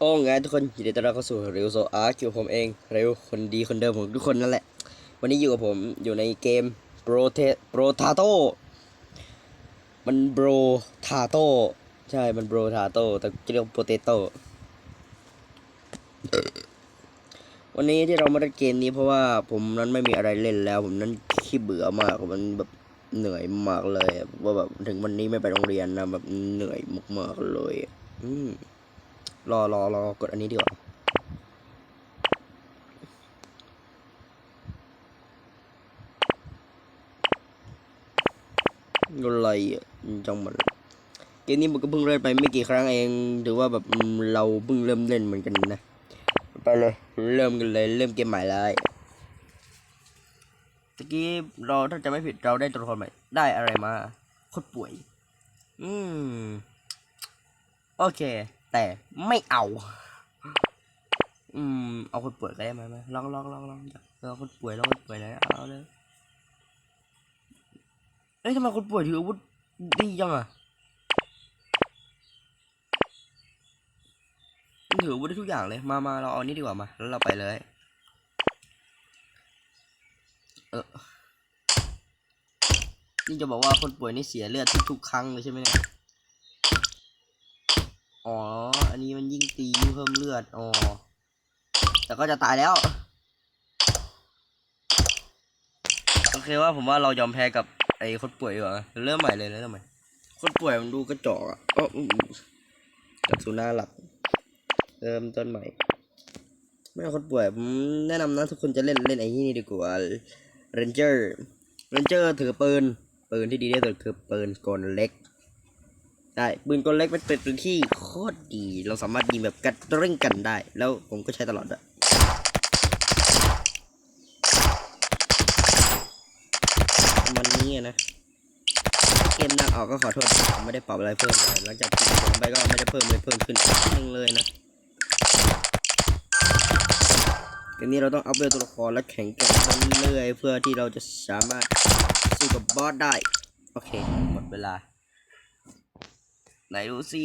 โอ้ไงทุกคนยินดีต้อนรับเข้าสู่เรวโซอาร์คิวผมเองเร็วคนดีคนเดิมของทุกคนนั่นแหละ วันนี้อยู่กับผมอยู่ในเกมโปรเทโปรทาโตมันโบรทาโตใช่มันโบรทาโตแต่เรียกโปเตโตวันนี้ที่เรามาเล่นเกมนี้เพราะว่าผมนั้นไม่มีอะไรเล่นแล้ว ผมนั้นขี้เบื่อมากมันแบบเหนื่อยมากเลยว่าแบบถึงวันนี้ไม่ไปโรงเรียนนะแบบเหนื่อยมากๆเลย อืม รอรอรอกดอันนี้ดีกว่าอะไรอะจังมันเกมนี้มันก็เพิ่งเล่นไปไม่กี่ครั้งเองถือว่าแบบเราเพิ่งเริ่มเล่นเหมือนกันนะไปเลยเริ่มกันเลยเริ่มเกมใหม่เลยตะกี้เราถ้าจะไม่ผิดเราได้ตัวละครใหม่ได้อะไรมาโคตรป่วย อืม โอเค แต่ไม่เอา อืม เอาคนป่วยก็ได้ไหมไหมลองลองลองลองลองคนป่วยลองคนป่วยเลยเอาเลยเอ้ยทำไมคนป่วยถืออาวุธดีจังอะถืออาวุธได้ทุกอย่างเลยมามาเราเอานี่ดีกว่ามา แล้วเราไปเลย เออนี่จะบอกว่าคนป่วยนี่เสียเลือดทุกๆครั้งเลยใช่ไหมเนี่ย อ๋อ อันนี้มันยิ่งตียิ่งเพิ่มเลือด อ๋อ แต่ก็จะตายแล้ว โอเคว่าผมว่าเรายอมแพ้กับไอ้คนป่วยดีกว่าเริ่มใหม่เลยเริ่มใหม่คนป่วยมันดูกระจอกอะอ๋ออืมจากสุนาหลักเริ่มต้นใหม่ ไม่เอาคนป่วยผมแนะนำนะทุกคนจะเล่นเล่นไอ้นี่ดีกว่าเรนเจอร์เรนเจอร์ถือปืนปืนที่ดีที่สุดคือปืนกลเล็กได้ปืนกลเล็กเป็นเป็นปืนที่ ตรดี เราสามารถยิงแบบกระเร่งกันได้ แล้วผมก็ใช้ตลอดอะมันนี้นะ เกมนักออกก็ขอโทษผมไม่ได้ปรับอะไรเพิ่มเลยหลังจากที่ผมไปก็ไม่ได้เพิ่มเลยเพิ่มขึ้นนึงเลยนะเกมนี้เราต้องอัพเวลตัวละครและแข่งแกร่งเรื่อยเพื่อที่เราจะสามารถสู้กับบอสได้ โอเค หมดเวลา ไหนดูสิ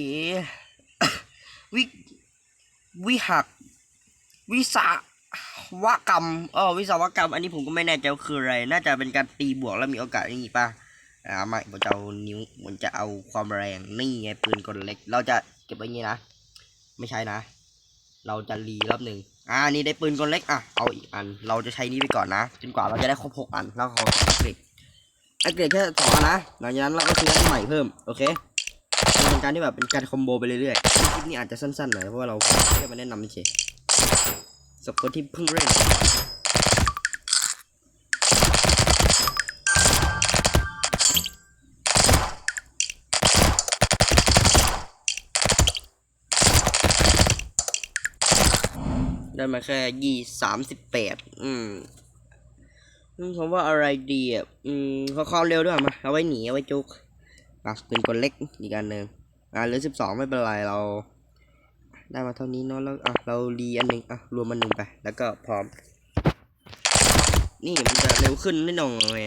วิวิหัก วิสาวกรรมเออวิศวกรรม อันนี้ผมก็ไม่แน่ใจว่าคืออะไร น่าจะเป็นการตีบวกแล้วมีโอกาสอย่างนี้ป่ะอ่าไม่ผมจะเอานิ้วผมจะเอาความแรงนี่ไงปืนกลเล็ก เราจะเก็บไว้งี้นะไม่ใช่นะ เราจะรีรอบหนึ่งอ่านี่ได้ปืนกลเล็กอะเอาอีกอัน เราจะใช้นี้ไปก่อนนะจนกว่าเราจะได้ครบหกอันแล้วเราอัปเกรดอัปเกรดแค่สองอันนะหลังจากนั้นเราก็ซื้ออันใหม่เพิ่มโอเค เป็นการที่แบบเป็นการคอมโบไปเรื่อยๆคลิปนี้อาจจะสั้นๆหน่อยเพราะว่าเราแค่มาแนะนำเฉยสำหรับคนที่เพิ่งเล่นได้มาแค่ยี่สามสิบแปดอืมผมว่าอะไรดีอะ อืมเขาเข้าเร็วด้วยมา เอาไว้หนี เอาไว้จุกอะเป็นคนเล็กอีกอันหนึ่ง อะเหลือสิบสองไม่เป็นไรเรา ได้มาเท่านี้เนาะแล้วอะเรารีอันหนึ่งอะรวมอันหนึ่งไป แล้วก็พร้อม นี่มันจะเร็วขึ้นนิดหน่อย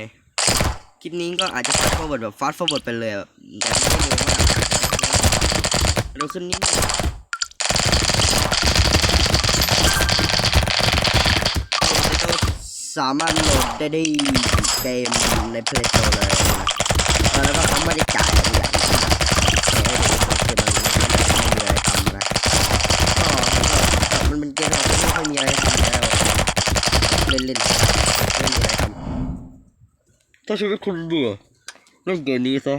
คลิปนี้ก็อาจจะ fast forward แบบ fast forward ไปเลยแบบแต่ไม่ได้เร็วมากเร็วขึ้นนิดหนึงก็สามารถโหลดได้ที่เกมใน Play Store เลย แล้วก็เขาไม่ได้จ่ายอะไรอย่างนี้เกมมันไม่มีอะไรทำนะก็มันเป็นเกมที่ไม่ค่อยมีอะไรทำแล้วเล่นเล่นไม่มีอะไรทำ ถ้าชีวิตคุณเบื่อเล่นเกมนี้ซะ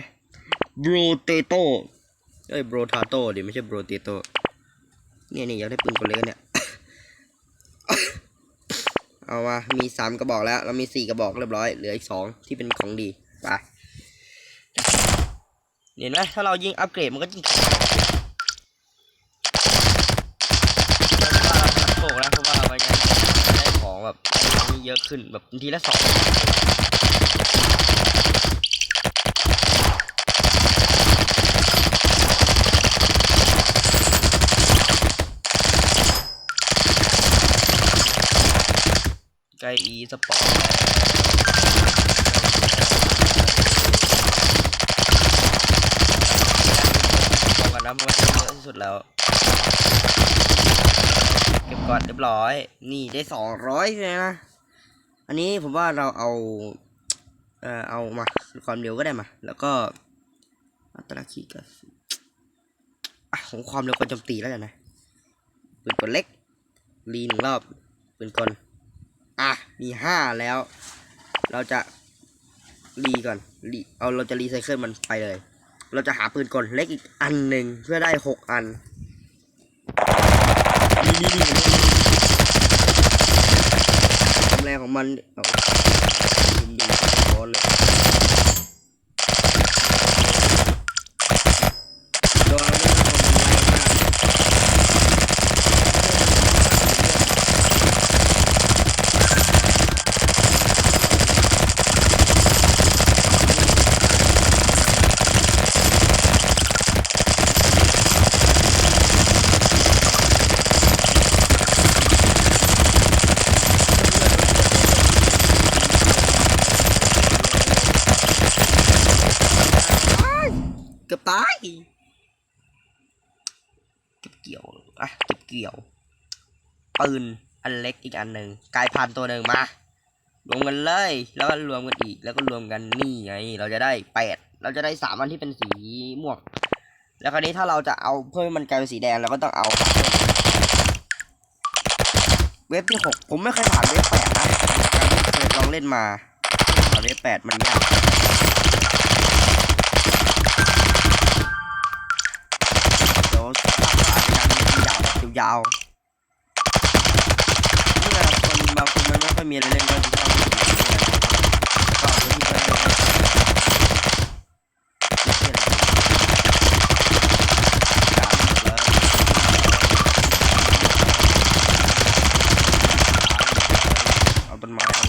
โบรเตโต้เอ้ยโบรทาโต้ดิไม่ใช่โบรเตโต้เนี่ยนี่อยากได้ปืนคนเล็กเนี่ยเอามามีสามกระบอกแล้ว เรามีสี่กระบอกเรียบร้อย เหลืออีกสองที่เป็นของดีไปเห็นไหมถ้าเรายิงอัปเกรดมันก็ยิงโกแล้วเพราะว่ามันยังได้ของแบบนี้เยอะขึ้นแบบทีละสอง ใกล้อีสปอร์ตพอกันนะเพราะว่าเยอะที่สุดแล้ว เก็บก่อนเรียบร้อย นี่ได้สองร้อยเลยนะ อันนี้ผมว่าเราเอา เอ่อ เอามาความเร็วก็ได้มา แล้วก็อัตราขีดกระสุนอะของความเร็วกาโจมตีแล้วกันนะปืนกลเล็กรีหนึ่งรอบปืนกล อะ มีห้าแล้ว เราจะรีก่อนรีเอาเราจะรีไซเคิลมันไปเลย เราจะหาปืนกลเล็กอีกอันหนึ่งเพื่อได้หกอันความแรงของมันเอาลืมดูร้อนเลยโดนแล้วมันแรงมาก เกือบตายเก็บเกี่ยวอะเก็บเกี่ยวปืนอันเล็กอีกอันหนึ่งกลายพันธุ์ตัวหนึ่งมารวมกันเลย แล้วก็รวมกันอีก แล้วก็รวมกันนี่ไง เราจะได้แปดเราจะได้สามอันที่เป็นสีม่วง แล้วคราวนี้ถ้าเราจะเอาเพิ่มมันกลายเป็นสีแดงเราก็ต้องเอา เว็บที่หกผมไม่เคยผ่านเว็บแปดนะการที่เคยลองเล่นมาผ่านเว็บแปดมันยาก ยวตัดการยาวๆนี่แหละคนบางคนมันไม่ค่อยมีอะไรเล่นก็ชอบเล่นก็เอาไปที่ไปเลยเอาต้นไม้เอา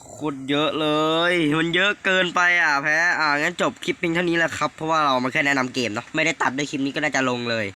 โคตรเยอะเลย มันเยอะเกินไปอะแพ้อ่างั้นจบคลิปเพียงเท่านี้แหละครับ เพราะว่าเรามาแค่แนะนำเกมเนาะไม่ได้ตัดด้วยคลิปนี้ก็น่าจะลงเลย